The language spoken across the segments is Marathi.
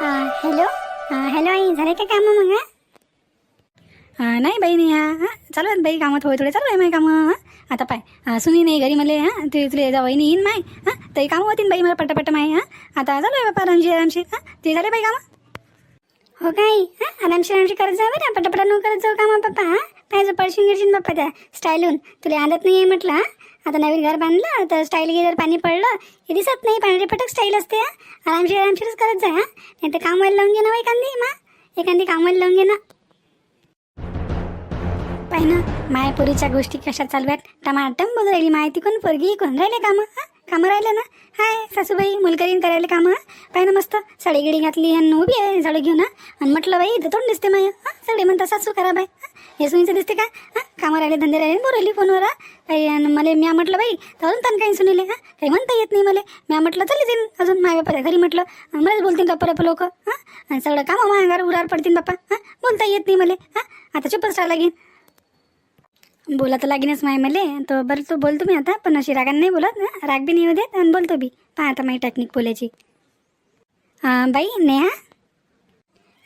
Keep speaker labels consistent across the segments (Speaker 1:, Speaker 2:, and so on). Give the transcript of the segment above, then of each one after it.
Speaker 1: हॅलो हॅलो आई झाले का कामं मग
Speaker 2: नाही बाई नाही हा हा, चालू आहेत बाई कामं थोडे थोडे चालू आहे माझी कामं हा? आता पाय सुनी नाही घरी मला हा ते तुले जा वहिनी येईन माय हा? तरी कामं होतीन बाई मला पट्ट माय हा? आता चालू आहे बापा आरामशी आरामशी हा? ते झाले बाई कामं?
Speaker 1: हो का आई? हा आरामशी आरामशी करत जाऊ बरं पटापटा न करत जाऊ कामं पप्पा हा? पाहिजे पडशीन गिरशीन बाप्पा त्या स्टाईलून तुला आदत नाही आहे म्हटलं हा? आता नवीन घर बांधलं तर स्टाईल जर पाणी पडलं हे दिसत नाही पांढरे पटक स्टाईल असते हा. आरामशीर आरामशीरच करत जा हा. नाही तर काम व्हायला लावून घे ना एखादी मा. एखादी काम व्हायला लावून घे ना. पाहिनं ना मायापुरीच्या गोष्टी कशा चालू आहेत? टमाटम बोलू राहिली माहिती कोण पोरगी कोण राहिले कामं हा? कामं राहिलं ना? हाय सासूबाई मुलकरीन करायला कामं. पाय ना मस्त साडी गिडी घातली आणि उभी आहे झाडू घेऊन हा? आणि म्हटलं बाई इथं तोंड दिसते माय. हा सगळे म्हणतात सासू करा बाई. हा हे सुनीचं दिसते का? हा कामं राहिले धंदे राहिले बोरवली फोनवर काही आणि मला म्या म्हटलं बाई तर अजून त्यांना काही सुनीले हा? काही म्हणता येत नाही मला. म्या म्हटलं चल जाईन अजून माय बापाच्या घरी म्हटलं. मलाच बोलतील लप्पा लप्पा लोक हा? आणि सगळं कामं माझ्या अंगावर उरार पडतील बाप्पा हा? बोलता येत नाही मला हा? आता चुपच राहायला घेईन. बोला तर लागेनच माय मले. तो बरं तो बोलतो मी आता पण अशी रागाने नाही बोलत. ना राग बी नाही होत देत आणि बोलतो बी. पहा आता माझी टेक्निक बोलायची. हां बाई नेहा?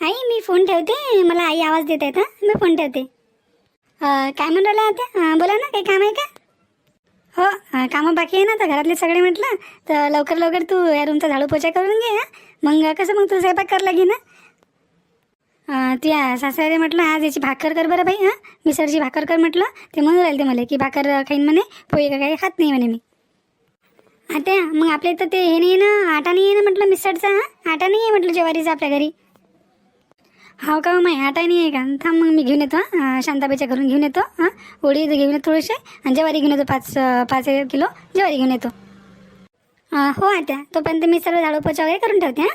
Speaker 1: आई मी फोन ठेवते. मला आई आवाज देत आहेत हां. मी फोन ठेवते. काय म्हणून राहिला आता? बोला ना काही काम आहे का? हो कामं बाकी आहे ना तर घरातले सगळे म्हटलं. तर लवकर लवकर तू या रूमचा झाडू पोचा करून घे हां. मग कसं मग तू स्वयंपाक करायला घे ना त्या सासऱ्याने म्हटलं आज याची भाकर कर बरं बाई हां? मिसळची भाकर कर म्हटलं. ते म्हणून राहिले ते मला की भाकर खाईन म्हणे पोळी का काही खात नाही म्हणे मी. आता मग आपल्या इथं ते हे नाही आहे ना आटा नाही आहे ना म्हटलं मिसळचा हां? आटा नाही आहे म्हटलं ज्वारीचा आपल्या घरी? हो का माय आटा नाही आहे का? थांब मग मी घेऊन येतो हां? शांताबाईच्या घरून घेऊन येतो हां? पोळी घेऊन येतो थोडेसे आणि ज्वारी घेऊन येतो पाच पाच एक किलो ज्वारी घेऊन येतो. हो आता तोपर्यंत मी सर्व झाडू पोचा वगैरे करून ठेवते हां?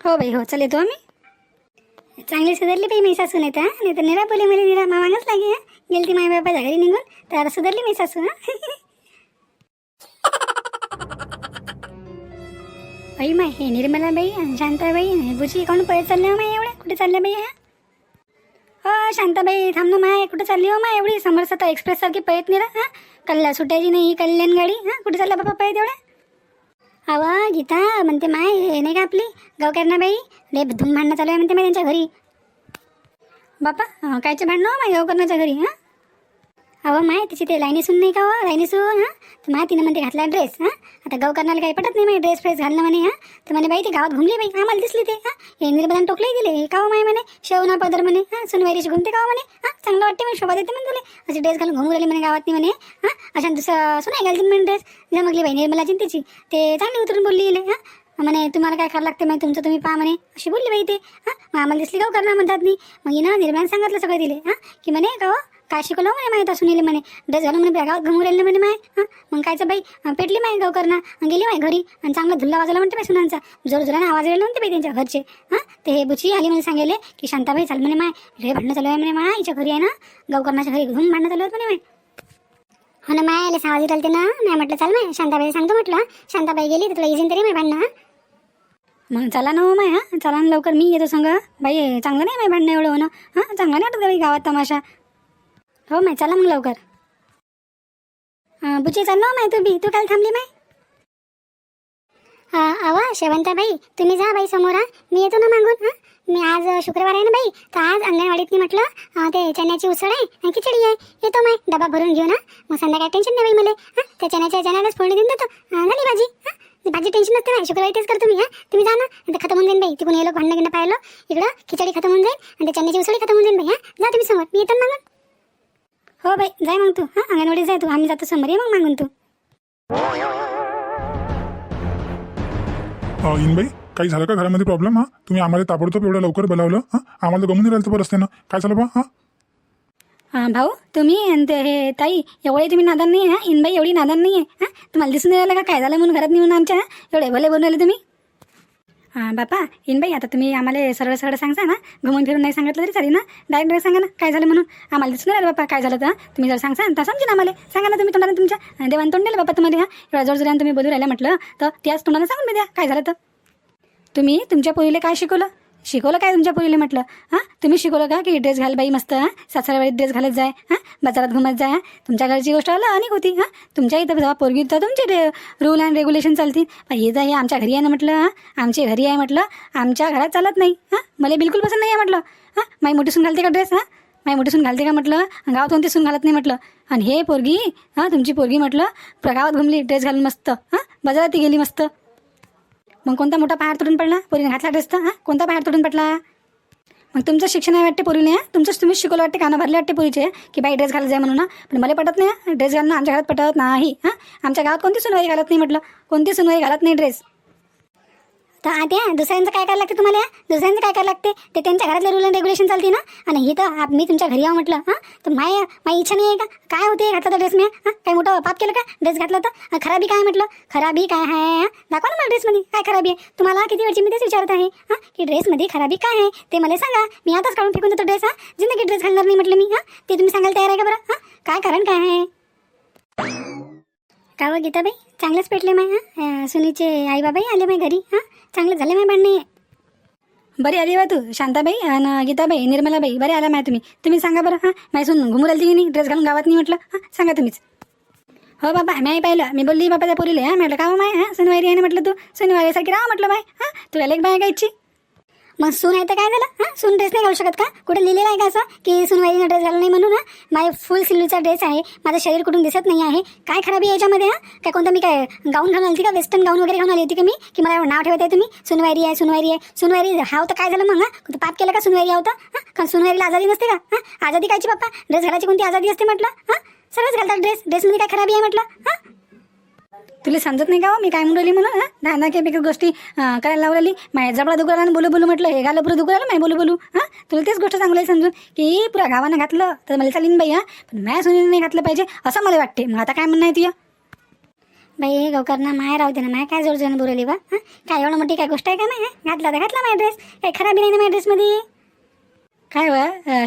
Speaker 1: हो बाई हो चल येतो आम्ही चांगली सुधारली पाहिजे मी सासू नाही तर नाही तर निरा बोले मला निरा मामागच लागे गेली ती माझ्या बापाच्या घरी निघून तर आता सुधारली मी सासू हा? बाई माय हे निर्मला बाई आणि शांताबाई आणि बुजी कोण पळत चालल्या हो माय एवढ्या कुठे चालल्या बाई हा? हो शांताबाई थांब ना माय कुठे चालली हो माय एवढी? समर्थ एक्सप्रेस सारखी पळत निरा हा? कल्ला सुटायची नाही कल्याण गाडी हा? कुठे चालला बाबा पळत एवढ्या अवा गीता म्हणते माय हे नाही का आपली? गावकरणाबाई लय धूम भांडणं चालू आहे म्हणते माय त्यांच्या घरी. बापा कायचं कायचे भांडणं हो माय हो गावकरणाच्या घरी हां? अहो माय तिची ते लाईनी सून नाही का हो? लाईनी सून हां? तर माय तिनं म्हणते घातला ड्रेस हां? आता गावकरणाला काही पटत नाही माय ड्रेस फ्रेस घालणं म्हणे हां? तर म्हणे बाई ते गावात घुमली बाई आम्हाला दिसली ते हां? हे निर्बधान टोकले दिले हे काव हो, माय म्हणे? शेवना पदर म्हणे हां? सुनवारीची घुमते काव हो, म्हणे? हां? चांगलं वाटते म्हणे शोभा देते म्हणे तुले. असे ड्रेस घालून घुमू राहिले म्हणे गावात नाही म्हणे हां? अशा दुसरं सुनाई घालतील म्हणे ड्रेस. जमगली बाई निर्मला चिंतेची ते चांगली उतरून बोलली गेले हां? म्हणे तुम्हाला काय करावं लागते माहिती तुमचं तुम्ही पहा म्हणे. अशी बोलली बाई ते हां? मग आम्हाला दिसली गाव हो, करणार म्हणतात नाही मग हिनं निर्माण सांगितलं सगळं दिले हां? की म्हणे का हो, काय शिकवलं हो म्हणे माहीत असून येईल म्हणे. ड्रेस घालून म्हणे गावात घुमू राहिले म्हणे माय. हां? मग कायचं बाई? पेटली माय गाव करणं गेली माय घरी. आणि चांगला धुल्ला वाजला म्हणते बाई सुनांचा. जोर जोराने आवाज यायला म्हणते बाई त्यांच्या घरचे. हां? ते हे बुची आली म्हणे सांगेले की शांताबाई चाल म्हणे माय. रे भांडणं चालू आहे म्हणे माय. हिच्या घरी आहे ना. गावकरणाच्या घरी घुम भांडणं चालू आहेत म्हणे माय. हो ना माय आले सावाजी रालते ना. नाही म्हटलं चाल माय. शांताबाई सांगतो म्हटलं शांताबाई गेली तर तुला इजिन तरी माय भांडणं हां.
Speaker 2: मग चला ना हो माय हां. चला ना लवकर. मी येतो संग. बाई चांगलं नाही माय भांडणं एवढं होणं. हां? चांगलं नाही वाटत बाई गावात तमाशा? हो माय चला मग लवकर. हां बुची चाल ना माय तू बी. तू काल थांबली माय?
Speaker 1: हा अवा शेवंताबाई तुम्ही जा बाई समोर हा. मी येतो ना मागून हा. मी आज शुक्रवार आहे ना बाई तर आज अंगणवाडीत म्हटलं ते चण्याची उसळ आहे आणि खिचडी आहे. येतो माय डबा भरून घेऊन ना मग संध्याकाळी टेन्शन नाही बाई मला त्या चण्याच्या चण्यालाच फोडणी देऊन देतो. झाली भाजी हा. भाजी टेन्शन नसते नाही शुक्रवारी तेच करतो मी हा. तुम्ही जा ना खतम होऊन जाईन बाई. तिकडून येलो भांडणं गिंड पाहिलं इकडं खिचडी खतम होऊन जाईल आणि त्या चण्याची उसळी खतम होऊन जाईल बाई हा. जा तुम्ही समोर मी येतो ना मागून.
Speaker 2: हो बाई जाय मग तू हां? अंगणवाडीत जाय तू. आम्ही जातो समोर. ये मग मागून तू.
Speaker 3: अ, इनबाई काही झालं का घरामध्ये प्रॉब्लेम हा? तुम्ही आम्हाला ताबडतोब एवढं लवकर बोलावलं हा? आम्हाला तर गमून राहिलं बरं ना. काय झालं बा हा?
Speaker 2: हां भाऊ तुम्ही ते हे ताई एवढे तुम्ही नादान नाही आहे इनबाई एवढी नादान नाही आहे हां? तुम्हाला दिसून नाही राहिलं का? काय झालं म्हणून घरात नेऊन आमच्या हां? एवढे भले बनवले तुम्ही? हां बापा इनबाई आता तुम्ही आम्हाला सरळ सरळ सांगता ना. घुमून फिरून नाही सांगितलं तरी चालेल ना. डायरेक्ट सांगा ना काय झालं म्हणून? आम्हाला दिसून राहिलं बापा काय झालं तर? तुम्ही जर सांगसा तर समजेन आम्हाला. सांगा ना तुम्ही तुम्हाला तुमच्या. देवान तोंड दिलं बापा तुम्हाला ह्या एवढा जोर तुम्ही बोलू राहिला म्हटलं तर त्याच तुम्हाला सांगून मी द्या काय झालं तर? तुम्ही तुमच्या पोरीला काय शिकवलं?
Speaker 1: शिकवलं काय तुमच्या पोरीला म्हटलं? हां? तुम्ही शिकवलं का की ड्रेस घाल बाई मस्त हां? सासऱ्यावाडीत ड्रेस घालत जाय हां? बाजारात घुमत जाय हां? तुमच्या घरची गोष्ट आलं अनेक होती हां? तुमच्या इथं जेव्हा पोरगी तर तुमचे रूल अँड रेग्युलेशन चालतील. पण हे जा हे आमच्या घरी आहे ना म्हटलं हां? आमच्या घरी आहे म्हटलं आमच्या घरात चालत नाही हां? मला बिलकुल पसंत नाही आहे म्हटलं हां? माई मोठी सून घालते का ड्रेस हां? माई मोठी सून घालते का म्हटलं गावातून ते सून घालत नाही म्हटलं. आणि हे पोरगी हां? तुमची पोरगी म्हटलं गावात घुमली ड्रेस घालून मस्त हां? बाजारात ती गेली मस्त. मग कोणता मोठा पहाड तुटून पडला? पोरीने घातला ड्रेस तर हां? कोणता पहाड तुटून पडला? मग तुमचं शिक्षण आहे वाटते पोरीने तुमचंच तुम्हीच शिकवलं वाटते कानं भरले वाटते पोरीचे की बाई ड्रेस घालत जाय म्हणून ना पण मला पटत नाही ड्रेस घालणं आमच्या घरात पटत नाही. हां आमच्या गावात कोणती सुनवाई घालत नाही म्हटलं? कोणती सुनवाई घालत नाही ड्रेस
Speaker 4: तर आत्या दुसऱ्यांचं काय करायला लागते तुम्हाला? दुसऱ्यांचं काय करायला लागते? ते त्यांच्या घरातले रूल अँड रेग्युलेशन चालते ना? आणि हे तर मी तुमच्या घरी यावं म्हटलं हां? तर माय माझी इच्छा नाही आहे का? काय होते घातला तर ड्रेस मी हां? काय मोठं पाप केलं का? ड्रेस घातला तर? खराबी काय म्हटलं? खराबी काय आहे? दाखवा ना मला ड्रेसमध्ये काय खराबी आहे? तुम्हाला किती वेळची मी तेच विचारत आहे हां? की ड्रेसमध्ये खराबी काय आहे? ते मला सांगा. मी आताच काढून फेकून देतो ड्रेस हां? जिंदगी ड्रेस घालणार नाही म्हटलं मी हां? ते तुम्ही सांगायला तयार आहे का बरं? हां? काय कारण काय आहे? का व गीताबाई. चांगलंच पेटले माय हां? सुनीचे आई बाबाही आले माय घरी हां? चांगलं झालं माय भांडणे
Speaker 1: बरी आली बा तू शांताबाई आणि गीताबाई निर्मलाबाई बरे आला माय तुम्ही. तुम्ही सांगा बरं हां? माय सून घुमू राहिली की नाही ड्रेस घालून गावात नाही म्हटलं हां? सांगा तुम्हीच. हो बाबा मी पाहिलं. मी बोलली बाबा त्या पोरीले हां? म्हटलं का हो माय हां? सुनवारी आहे ना? म्हटलं तू सुनवारीसारखी राहा म्हटलं माय हां? तुला एक बाय गायची
Speaker 4: मग सून आहे तर काय झालं? हां सून ड्रेस नाही घालू शकत का? कुठे लिहिलेलं आहे का असं? की सूनवाईनं ड्रेस घालू नाही म्हणून हां? फुल सिल्लूचा ड्रेस आहे. माझं शरीर कुठून दिसत नाही आहे. काय खराबी आहे याच्यामध्ये हां? काय कोणतं मी काय गाऊन घालून आली होती का? वेस्टर्न गाऊन वगैरे घालून आली होती का मी? की मला नाव ठेवत आहे तुम्ही सुनवारी आहे सुनवारी आहे. सुनवारी हाव तर काय झालं मग हां? पाप केलं का सुनवारी हाव होतं हां? कारण सुनवारीला आजादी नसते का? हां? आजादी कायची पप्पा? ड्रेस घालायची कोणती आजादी असते म्हटलं? हां? सगळंच घालतात ड्रेस ड्रेसमध्ये काय खराबी आहे म्हटलं? हां?
Speaker 1: तुला समजत नाही का हो? मी काय म्हणून राहिली म्हणून ना काय दहा गोष्टी अं, करायला लावलेली माझ्या जबडा दुखू आणि बोलू बोलू म्हटलं हे घालं पुरं दुखू राहिलं माय बोलू बोलू हा? तुला तेच गोष्ट चांगलं आहे समजून की पुरा गावानं घातलं तर मला चालीन बाई हा? पण माझ्या सुनीने नाही घातलं पाहिजे असं मला वाटते मग आता काय म्हणणं आहे तुझं?
Speaker 4: बाई हे गवकरना माय राहू दे ना माय काय जोड जोड बोलवली बा हां? काय एवढं मोठी काय गोष्ट आहे का माय? घातला तर घातला माय ड्रेस काय खराबी नाही ना माझ्या ड्रेसमध्ये
Speaker 1: काय व?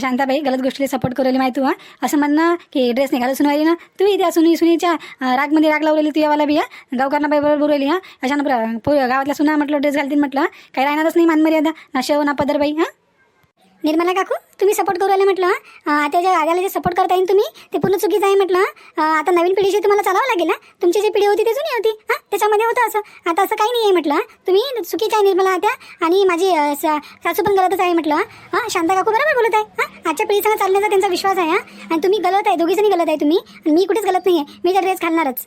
Speaker 1: शांताबाई गलत गोष्टीला सपोर्ट करू माहिती तू असं म्हणणं की ड्रेस नाही घालत ना तू इथे सुनी सुनीच्या रागमध्ये राग लावलेली तुझ्यावाला बी हां? गावकरणा बाई बरोबर बोलवली हां? अशानं पुरा- गावातल्या सुना म्हटलं ड्रेस घालतील म्हटलं काही राहणारच नाही मानमर्यादा ना शेव ना पदरबाई हां?
Speaker 4: निर्मला काकू तुम्ही सपोर्ट करू आले म्हटलं आता आताच्या आद्याला जे सपोर्ट करता येईल तुम्ही ते पूर्ण चुकीचं आहे म्हटलं आता नवीन पिढीशी तुम्हाला चालावं लागेल ना तुमची जी पिढी होती ती जुनी होती हां? त्याच्यामध्ये होतं असं. आता असं काही नाही आहे म्हटलं तुम्ही चुकीच्या आहे निर्मला आता आणि माझी सा- सासू पण गलतच आहे म्हटलं हां? शांता काकू बरोबर बोलत आहे हां? आजच्या पिढीसंग चालण्याचा त्यांचा विश्वास आहे हां? आणि तुम्ही गलत आहे दोघीजणी गलत आहे तुम्ही आणि मी कुठेच गलत नाही आहे मी तर ड्रेस घालणारच.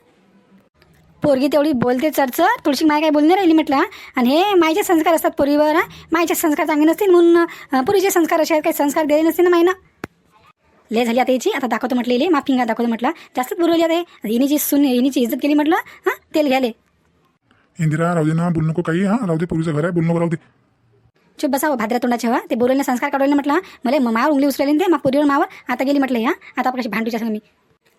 Speaker 1: पोरगी तेवढी बोलते चर्चा. तुळशी माय काय बोलणे राहिली म्हटलं हां. आणि हे मायचे संस्कार असतात पोरीवर हां. मायचे संस्कार चांगले नसतील म्हणून पुरीचे संस्कार असे आहेत काही संस्कार दिले नसते ना मायनं. ले झाली आता याची. आता दाखवतो म्हटलं इले माफिंगा दाखवतो म्हटलं. जास्तच बुरवली आता हे. हिनीची सुन हिनीची इज्जत केली म्हटलं हां तेल घ्याले
Speaker 3: इंदिरा राहू दे ना बोलू नको काही हां. राहू दे पोरीचं घर आहे बोलू नको राहू दे.
Speaker 1: चुप बसावं भाद्रा तोंडाचे हवा ते बोलवले संस्कार काढवले म्हटलं हां. मला मावर उंगली उचलले ते मा पोरीवर मावर. आता गेली म्हटलं हां. आता कशी भांडूच्या संग मी.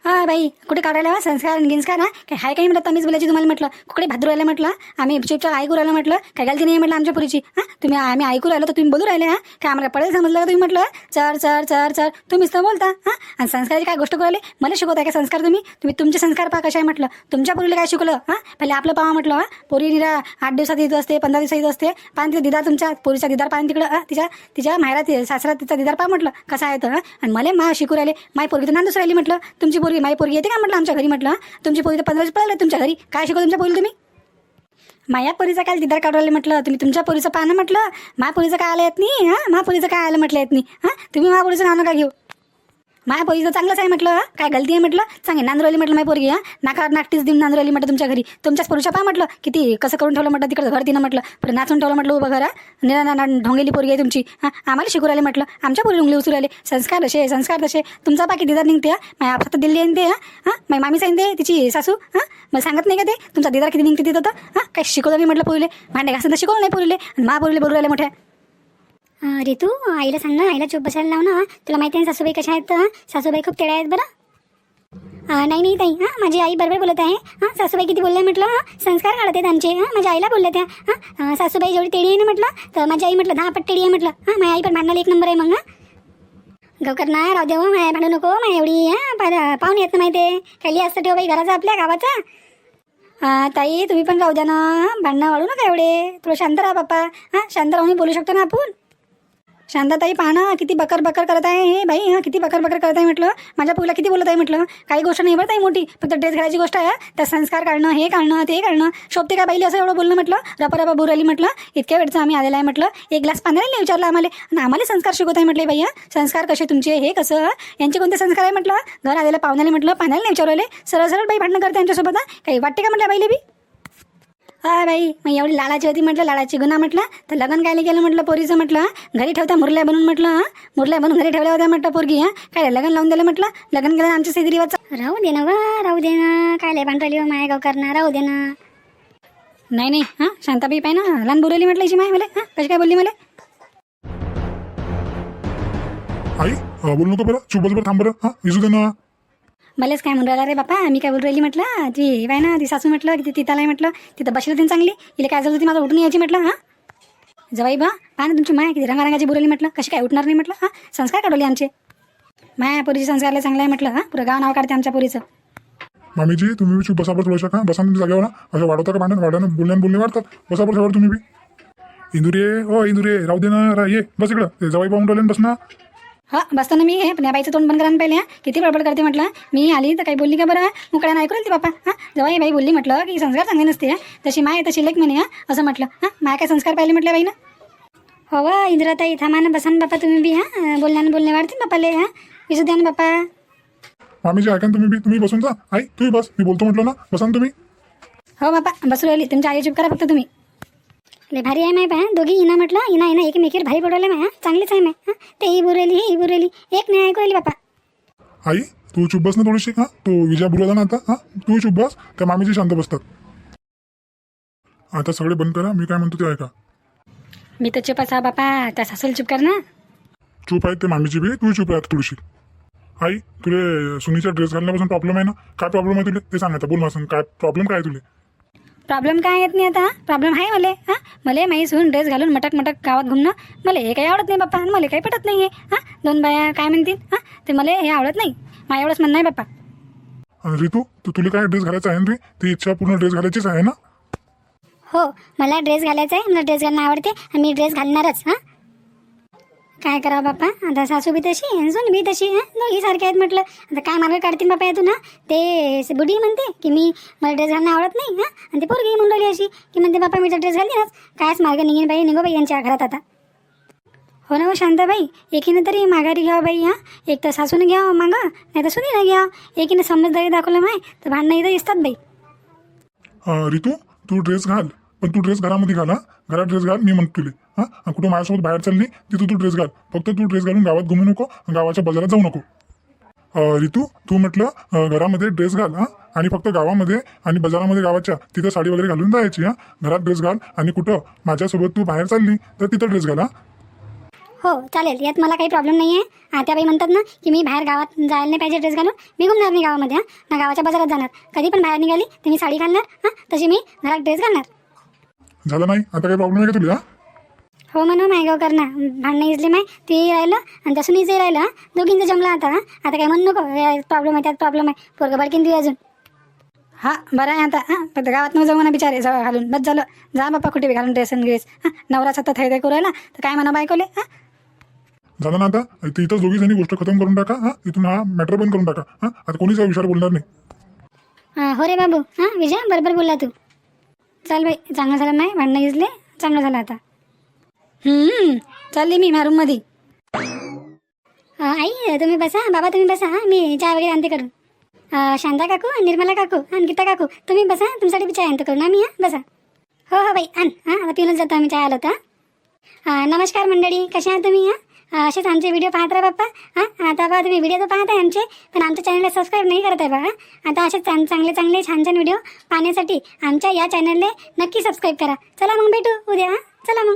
Speaker 1: हा बाई कुठे काढायला हवा संस्कार गिंस्कार ना काय हाय काही म्हटलं? तमीच बोलायची तुम्हाला म्हटलं? कुठे भाद्रू म्हटलं? आम्ही चुपचाप ऐकू राहिलं म्हटलं? काय गलती नाही म्हटलं आमच्या पुरीची? हां? तुम्ही आम्ही ऐकू राहिलो तर तुम्ही बोलू राहिले हा? काय आम्हाला पडेल समजलं का तुम्ही म्हटलं? चर चर चर चर. तुम्हीच तर बोलता हां? आणि संस्काराची काय गोष्ट करायला मला शिकवताय का संस्कार तुम्ही? तुम्ही तुमचे संस्कार पहा कशा आहे म्हटलं. तुमच्या पोरीला काय शिकवलं हां? पहिले आपलं पाहा म्हटलं हां? पोरी निरा आठ दिवसात येत असते पंधरा दिवसात येत असते. पान तिचा दिदार तुमच्या पोरीचा दिदार पान तिकडं तिच्या तिच्या माहेरात सासरात तिचा दिदार पहा म्हटलं. कसा आहे तर आणि मला मा शिकू राहिले. माय पोरगी तर नांदूच राहिली म्हटलं. तुमची पोरी पोरगी माई पोरगी येते का म्हटलं आमच्या घरी म्हटलं? तुमची पोरी तर पंधरा दिवस तुमच्या घरी. काय शिकवलं तुमच्या पोरी तुम्ही? माया पोरीचा काय दिदार काढवले म्हटलं तुम्ही तुमच्या पोरीचं पाहणं म्हटलं. मा पोरीचं काय आलं येत नाही हां? मा पोरीचं काय आलं म्हटलं येत नाही हां? तुम्ही मा पोरीचं नाव नका घेऊ. माया पोरीचं चांगलंच आहे म्हटलं. काय गलती आहे म्हटलं? सांगे नांदरवली म्हटलं माय पोरगी हा? नाकावर नाकटीच देऊन नांदरवली म्हटलं तुमच्या घरी. तुमच्याच पुरुषा पहा म्हटलं. किती कसं करून ठेवलं म्हटलं तिकडं घर तिनं म्हटलं. पुढे नाचून ठेवलं म्हटलं उभं घर. निरा ना ढोंगेली पोरगी आहे तुमची. हां आम्हाला शिकू राहिले म्हटलं. आमच्या पोरी डोंगली उचलू राहिले. संस्कार तसे संस्कार तसे. तुमचा बाकी दिदार निघते माय माझ्या दिल्ली आहे ते हां? हां? माझी मामी सांगते तिची सासू हां? मला सांगत नाही का ते? तुमचा दिदार किती निघते तिथं तर हां? काय शिकवलं नाही म्हटलं पोरीले. भांडे घासून तर शिकवलं नाही पोरीले. आणि मा पोरीले बोलू राहिले मोठ्या.
Speaker 4: रितू आईला सांग ना आईला चूप बसायला लाव ना. तुला माहिती आहे ना सासूबाई कशा आहेत सासूबाई खूप तेड्या आहेत बरं. नाही नाही ताई हां? माझी आई बरोबर बोलत आहे. हां? सासूबाई किती बोलले म्हटलं हां? संस्कार काढत आहेत आमचे हां? माझ्या आईला बोलल्या त्या हां? सासूबाई जेवढी तेडी आहे ना म्हटलं तर माझी आई म्हटलं दहा पट तेडी आहे म्हटलं. हां? माझ्या आई पण भांडणाला एक नंबर आहे मग हां? गवकर ना राहू देऊ माया भांडू नको माया एवढी हां? पाहुणे येत ना माहिती आहे. काही असतं ठेव बाई घराचा आपल्या गावाचा.
Speaker 2: ताई तुम्ही पण राहू द्या ना भांडणं वाढू नका एवढे. थोडं शांत राहा बाप्पा हां? शांत राहून बोलू शकतो ना आपण. शांताताई पहा ना किती बकर बकर करत आहे हे बाई. हां किती बकर बकर करत आहे म्हटलं. माझ्या पुला किती बोलत आहे म्हटलं. काही गोष्ट नाही बरं ताई मोठी. फक्त ड्रेस घालायची गोष्ट आहे त्या संस्कार काढणं हे काढणं ते काढणं शोभते का बाईली असं एवढं बोलणं म्हटलं? रपा रपा म्हटलं. इतक्या वेळचं आम्ही आलेला आहे म्हटलं. एक ग्लास पाण्याला नाही विचारलं आम्हाला. आणि आम्हाला संस्कार शिकवत आहे म्हटले बाई संस्कार कसे तुमचे? हे कसं? यांचे कोणते संस्कार आहे म्हटलं? घर आलेलं पाहुण्याला म्हटलं पाण्याला नाही विचारले सरळ सरळ बाई भांडणं करते यांच्यासोबत काही वाटते का म्हटलं बाईले बी? हा बाई मग एवढी लाडाची होती म्हटलं लाडाची गुन्हा म्हटलं तर लग्न कायले केलं म्हटलं पोरीचं म्हटलं हं? घरी ठेवता मुरल्या बनून म्हटलं हां? मुरल्या बनून घरी ठेवल्या होत्या म्हटलं पोरगी हां? काय लग्न लावून दिलं म्हटलं? लग्न केलं आमच्या सेदी रिवाजचं
Speaker 1: राहू दे ना वा राहू दे ना काय लय भांडवली माय गाव करणार राहू दे ना.
Speaker 2: नाही नाही हां? शांताबाई पाय ना लहान बोलवली म्हटलं हिची माय मला हां? कशी काय बोलली मला?
Speaker 3: आई अं, बोलू नको बरं चुप बस बरं थांब बरं हां? विसू दे ना.
Speaker 2: मलाच काय म्हणून राहिला रे बापा? मी काय बोलू राहिली म्हटलं? ती बाय ना ती सासू म्हटलं की तिथं आहे म्हटलं. तिथं बसली होती ना चांगली. तिला काय झालं होती माझं उठून यायची म्हटलं हां? जवाई बा पहा ना तुमची माय किती रंगारंगाची बोलवली म्हटलं. कशी काय उठणार नाही म्हटलं हां? संस्कार काढवले आमचे. माया पोरीचे संस्कारला चांगलं आहे म्हटलं हां? पुरं गाव नाव काढते आमच्या पोरीचं.
Speaker 3: मामीजी तुम्ही बी चूप बसा बरं थोडंसं बसा ना तुम्ही जागेवर ना असं वाढवता का भांडण? वाढवणं बोलण्यान बोलणे वाढतात. बसा बरं सगळं तुम्ही बी. इंदुरे ओ इंदुरे राहू दे ना रा ये बस इकडं. ते जवाई पाहून राहिले ना, बस ना.
Speaker 2: हा बसतो ना मी हे बाईचं तोंड बंद करा ना पहिले हा. किती बडबड करते म्हटलं. मी आली तर काही बोलली का बरं? मुकड्यानं ऐकू राहिली ती बापा हां. जेव्हा ही बाई बोलली म्हटलं की संस्कार चांगले नसते तशी माय तशी लेख म्हणे हा असं म्हटलं हां. माय काय संस्कार पाहिले म्हटलं बाई ना
Speaker 1: हो वा इंद्राताई थांबा ना बसा ना बापा तुम्ही बी हा. बोलण्यानं बोलणे वाढते बापाले हा. विसू द्या ना बापा.
Speaker 3: मामीजी ऐका ना तुम्ही बी तुम्ही बसून जा. आई तुम्ही बस. मी बोलतो म्हटलं ना बसा ना तुम्ही.
Speaker 2: हो बापा बसू राहिली. तुमच्या आई चुप करा फक्त तुम्ही.
Speaker 1: लय भारी आहे माय पहा दोघी इना म्हटलं इना इना एकमेकीवर भारी पडवले माय चांगलीच आहे माय हा? ते ही बुरेली हे बुरेली एक नाही ऐकू राहिली बापा.
Speaker 3: आई तू चुप बस ना थोडीशी हां? तू विजया बुरवला ना आता हां? तू चुप बस त्या मामीजी शांत बसतात. आता सगळे बंद करा मी काय म्हणतो ते ऐका.
Speaker 2: मी तर चुप असा बापा त्या सासूला चुप कर ना.
Speaker 3: चूप आहेत ते मामीची बी तू चूप आहे आता थोडीशी. आई तुले सुनीचा ड्रेस घालण्यापासून प्रॉब्लेम आहे ना? काय प्रॉब्लेम आहे तुले? ते सांग आता बोल मला सांग काय प्रॉब्लेम काय आहे तुले?
Speaker 2: प्रॉब्लेम काय येत नाही आता? प्रॉब्लेम आहे मला हां? मला माही सून ड्रेस घालून मटक मटक गावात घुमणं मला हे काही आवडत नाही बाप्पा आणि मला काही पटत नाही आहे हां? दोन बाया काय म्हणतील हां? ते मला हे आवडत नाही. माझ्या एवढंच म्हणणं आहे बाप्पा.
Speaker 3: रितू तू तुला काय ड्रेस घालायचा आहे ना रे? ती इच्छा पूर्ण ड्रेस घालायचीच आहे ना?
Speaker 1: हो मला ड्रेस घालायचा आहे मला ड्रेस घालणं आवडते आणि मी ड्रेस घालणारच हां? काय करावं बाप्पा? आता सासू बी तशी आणि सून बी तशी हां? दोघी सारखे आहेत म्हटलं. आता काय मार्ग काढतील बाप्पा यातून हां? ते स- बुढी म्हणते की मी मला ड्रेस घालणं आवडत नाही हां? आणि ते पोरगी म्हणून राहिली अशी की म्हणते बाप्पा मी तर ड्रेस घालीनच कायच मार्ग निघेन बाई निघो बाई यांच्या घरात आता. हो ना हो शांताबाई एकीनं तरी माघारी घ्यावं बाई हां? एक तर सासून घ्यावं मागं नाही तर सुनीनं घ्यावं. एकीनं समजदारी दाखवलं माय तर भांडणं इथं दिसतात बाई.
Speaker 3: अं, रितू तू ड्रेस घाल. पण तू ड्रेस घरामध्ये घाल हा? घरात ड्रेस घाल मी म्हणतो तुले. हां? कुठं माझ्यासोबत बाहेर चालली तिथं तू ड्रेस घाल. फक्त तू ड्रेस घालून गावात घुमू नको गावाच्या बाजारात जाऊ नको. रितू तू म्हटलं घरामध्ये ड्रेस घाल हां? आणि फक्त गावामध्ये आणि बाजारामध्ये गावाच्या तिथं साडी वगैरे घालून जायची हां? घरात ड्रेस घाल आणि कुठं माझ्यासोबत तू बाहेर चालली तर तिथं ड्रेस घाल हां?
Speaker 1: हो चालेल. यात मला काही प्रॉब्लेम नाही आहे आत्याबाई म्हणतात ना की मी बाहेर गावात जायला नाही पाहिजे ड्रेस घालून. मी घुमणार नाही गावामध्ये हां? ना गावाच्या बाजारात जाणार. कधी पण बाहेर निघाली तर मी साडी घालणार हां? तशी मी घरात ड्रेस घालणार.
Speaker 3: झालं नाही? आता काही प्रॉब्लेम आहे का तुला? हां
Speaker 1: हो म्हणून मायगाव करणार. भांडणं इजले माय ते राहिलं आणि तसं मीच राहिलं हां. दोघींचं जमलं आता हां. आता काय म्हणू नको प्रॉब्लेम आहे त्यात प्रॉब्लेम आहे. पोरगं बाडकीन तू अजून.
Speaker 2: हा बरं आहे आता हां. फक्त गावात न जाऊ ना बिचारे सगळं घालून. बस झालं. जा बाप्पा कुठे बी घालून ड्रेस आणि ग्रेस हां. नवरा सतत हे ते करू राहिला तर काय म्हणा बायकोले हां.
Speaker 3: झालं ना आता इथं इथंच दोघी जणी गोष्ट खतम करून टाका हां. इथून हा मॅटर बंद करून टाका हां. आता कोणीच या विषयावर बोलणार नाही.
Speaker 1: हां हो रे बाबू हां. विजय बरोबर बोलला तू. चल बाई चांगलं झालं माय भांडणं इजले चांगलं झालं आता.
Speaker 2: चालली मी माझ्या रूममध्ये
Speaker 1: आई तुम्ही बसा बाबा तुम्ही बसा मी चहा वगैरे आणते करून. शांता काकू निर्मला काकू आणि गीता काकू तुम्ही बसा तुमच्यासाठी बी चहा आणतो करून. आम्ही हा बसा. हो हो बाई आण हां आता पिऊनच जातो आम्ही चहा आलो होता नमस्कार मंडळी कशा आहात तुम्ही हां? असेच आमचे व्हिडिओ पाहत राहा बाप्पा हां? आता बघा तुम्ही व्हिडिओ तर पाहत आहे आमचे पण आमच्या चॅनलला सबस्क्राईब नाही करत आहे बघा आता असेच चांग चांगले चांगले छान छान व्हिडिओ पाहण्यासाठी आमच्या या चॅनलला नक्की सबस्क्राईब करा. चला मग भेटू उद्या हां. चला मग.